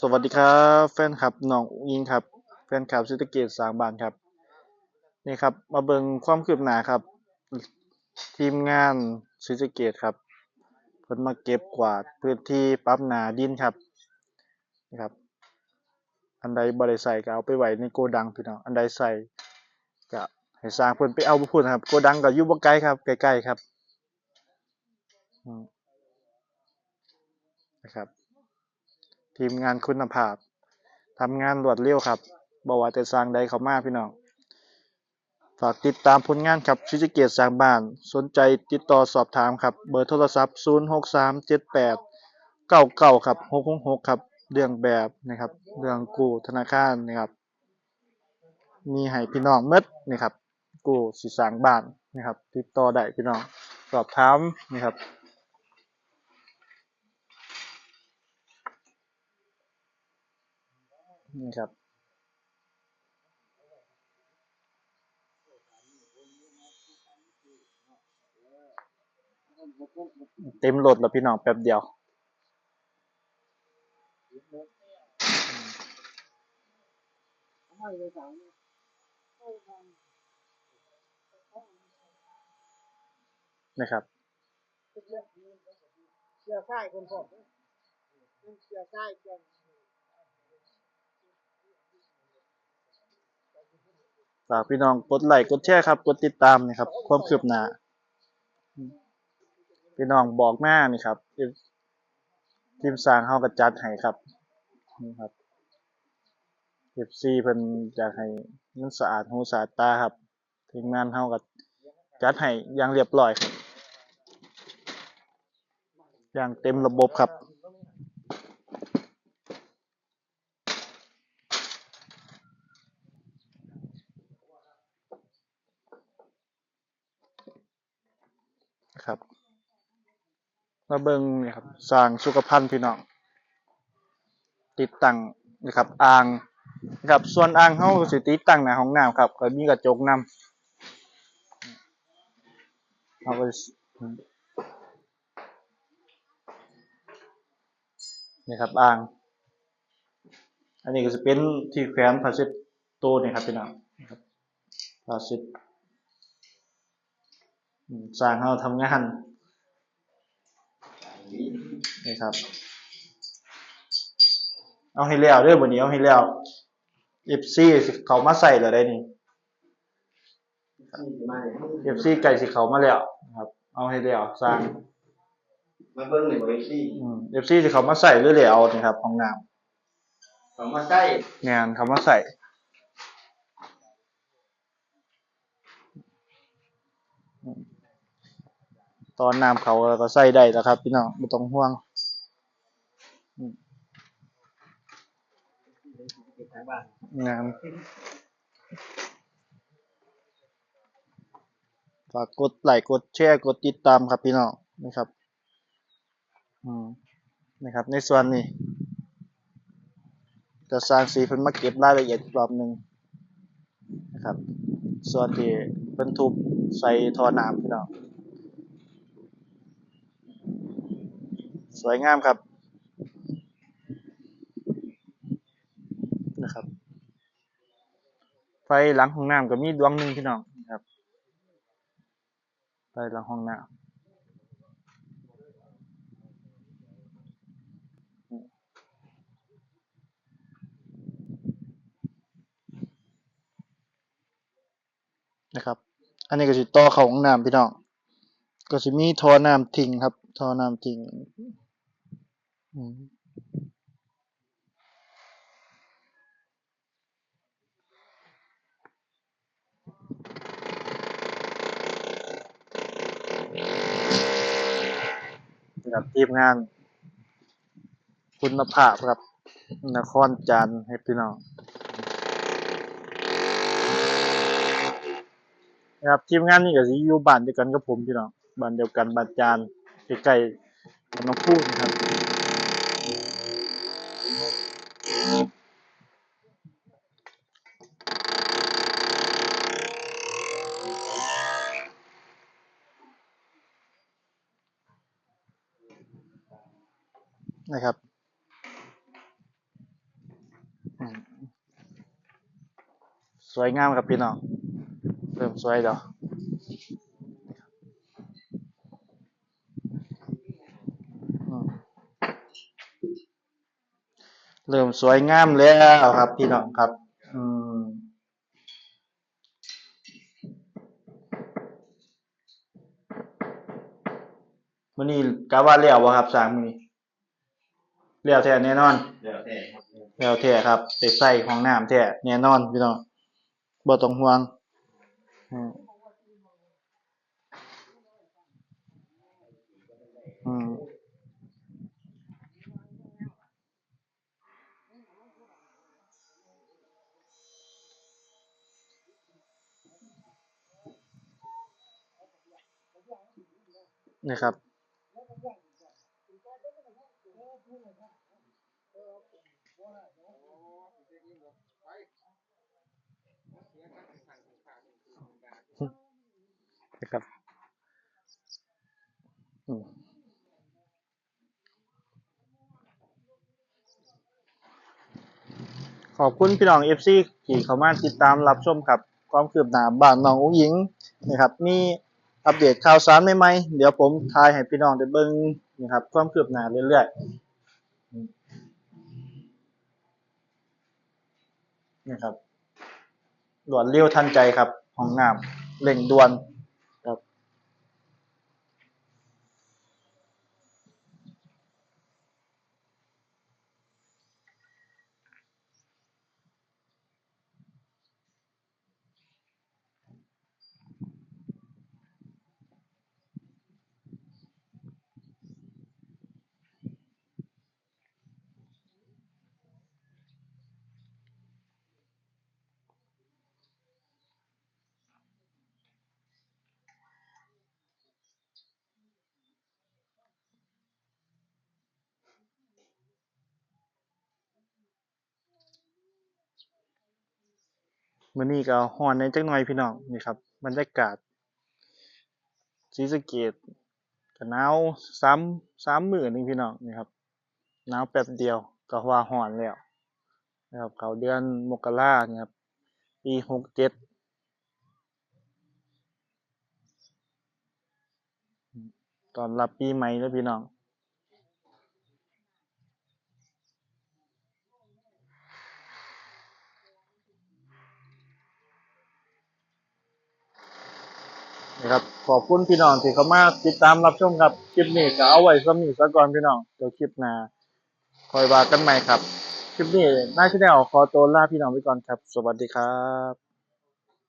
สวัสดีครับ แฟนคลับน้องอุ๋งอิงครับ แฟนคลับซิตเกตสางบ้านครับ นี่ครับ มาเบิ่งความคืบหน้าครับ ทีมงานซิตเกตครับเพิ่นมาเก็บกวาดพื้นที่ปรับหนาดินครับนี่ครับ อันใดบ่ได้ใส่ก็เอาไปไว้ในโกดังพี่น้องอันใดใส่ก็ให้สร้างเพิ่นไปเอาไปพูดครับ โกดังก็อยู่บ่ไกลครับใกล้ๆครับอืมนะครับ ทีมงานคุณภาพทำงานรวดเร็วครับบ่ว่าแต่สร้างใดเขามาพี่น้องฝากติดตามผลงานครับชิจิเกตสร้างบ้าน สนใจติดต่อสอบถามครับ เบอร์โทรศัพท์ 063789 9ครับ666ครับ เรื่องแบบนะครับ เรื่องกู้ธนาคารนะครับ มีให้พี่น้องหมดนี่ครับ กู้สิสร้างบ้านนะครับ ติดต่อได้พี่น้อง สอบถามนี่ครับ นี่ครับ เต็มรถแล้วพี่น้องแป๊บเดียว นะครับเกี่ยวข้คนผมเกี่ยวข้ายเกี่ย ฝากพี่น้องกดไลค์กดแชร์ครับกดติดตามนะครับ ความคืบหน้าพี่น้องบอกแมานี่ครับทีมสร้างเฮาก็จัดให้ครับนี่ครับ FC เพิ่นอยากให้มันสะอาดหูสะอาดตาครับทีมงานเฮาก็จัดให้อย่างเรียบร้อยครับอย่างเต็มระบบครับ ครับมาเบิ่งนี่ครับสร้างสุขภัณฑ์พี่น้อง ติดตั้งนะครับอ่างนะครับส่วนอ่างเฮาสิติดตั้งหน้าห้องน้ำครับก็มีกระจกนำเอาไปนี่ครับอ่าง อันนี้ก็จะเป็นที่แขวนผ้าเช็ดตัวนี่ครับพี่น้องครับผ้าเช็ด สร้างเฮาทำงานนี่ครับ เอาให้แล้วเด้อบัดนี้เอาให้แล้ว FC สิเขามาใส่แล้วได้นี่ FC ไก่สิเขามาแล้วนะครับ เอาให้แล้วสร้างมาเบิ้งหนึ่งเวทีอืม FC สิเขามาใส่หรือแล้วนี่ครับห้องน้ำเขามาใกล้งานเขามาใส่ ตอนน้ำเขาก็ใส่ได้แล้วครับพี่น้องไม่ต้องห่วงงานงานฝากกดไลค์กดแชร์กดติดตามครับพี่น้องนะครับอืมนะครับ ในส่วนนี้จะสร้างสีเพิ่นมาเก็บรายละเอียดอีกรอบหนึ่งนะครับ ส่วนที่เพิ่นทุบใส่ท่อน้ำพี่น้อง สวยงามครับนะครับ ไฟหลังห้องน้ำก็มีดวงหนึ่งพี่น้องนะครับ ไฟหลังห้องน้ำนะครับ อันนี้ก็สิต่อเข้าห้องน้ำพี่น้อง ก็สิมีท่อน้ำทิ้งครับ ท่อน้ำทิ้ง อืมนะครับทีมงาน คุณภาพครับ นครจันทร์ให้พี่น้องนะครับทีมงานนี่ก็สิอยู่บ้านเดียวกันกับผมพี่น้องบ้านเดียวกันบ้านจานใกล้ๆกับน้องพูดนะครับ นะครับ สวยงามครับพี่น้อง เริ่มสวยแล้วอืม เริ่มสวยงามแล้วครับ พี่น้องครับ อืมมื้อนี้กะว่าแล้วบ่ครับสางมื้อนี้แล้วแท้แน่นอนเดี๋ยวแต่ครับแล้วแท้ครับไปใส่ห้องน้ำแท้แน่นอนพี่น้องบ่ต้องห่วงอืมอืม นี่ครับ นะครับอืมขอบคุณพี่น้องเอฟซีที่เข้ามาติดตามรับชมครับ ความคืบหน้าบ้านน้องอุ้งหญิงนะครับ มี อัปเดตข่าวสารใหม่ๆ เดี๋ยวผมทายให้พี่น้องได้เบิ้งนะครับความคืบหน้าเรื่อยๆนะครับด่วนเร็วทันใจครับห้องน้ำเร่งด่วนครับ มื้อนี้ก็ฮ้อนในจักหน่อยพี่น้องนี่ครับบรรยากาศศรีสะเกษก็หนาวสามสามมื้อหนึงพี่น้องนี่ครับหนาวแป๊บเดียวก็ว่าฮ้อนแล้วนะครับเขาเดือนมกราเนี่ยครับปีหกเจ็ดตอนรับปีใหม่เด้อพี่น้อง นะครับขอบคุณพี่น้องที่เข้ามาติดตามรับชมครับคลิปนี้ก็เอาไว้สำนี้ซะก่อนพี่น้องเดี๋ยวคลิปหน้าคอยว่ากันใหม่ครับ คลิปนี้น่าจะได้ขอตัวลาพี่น้องไปก่อนครับ สวัสดีครับ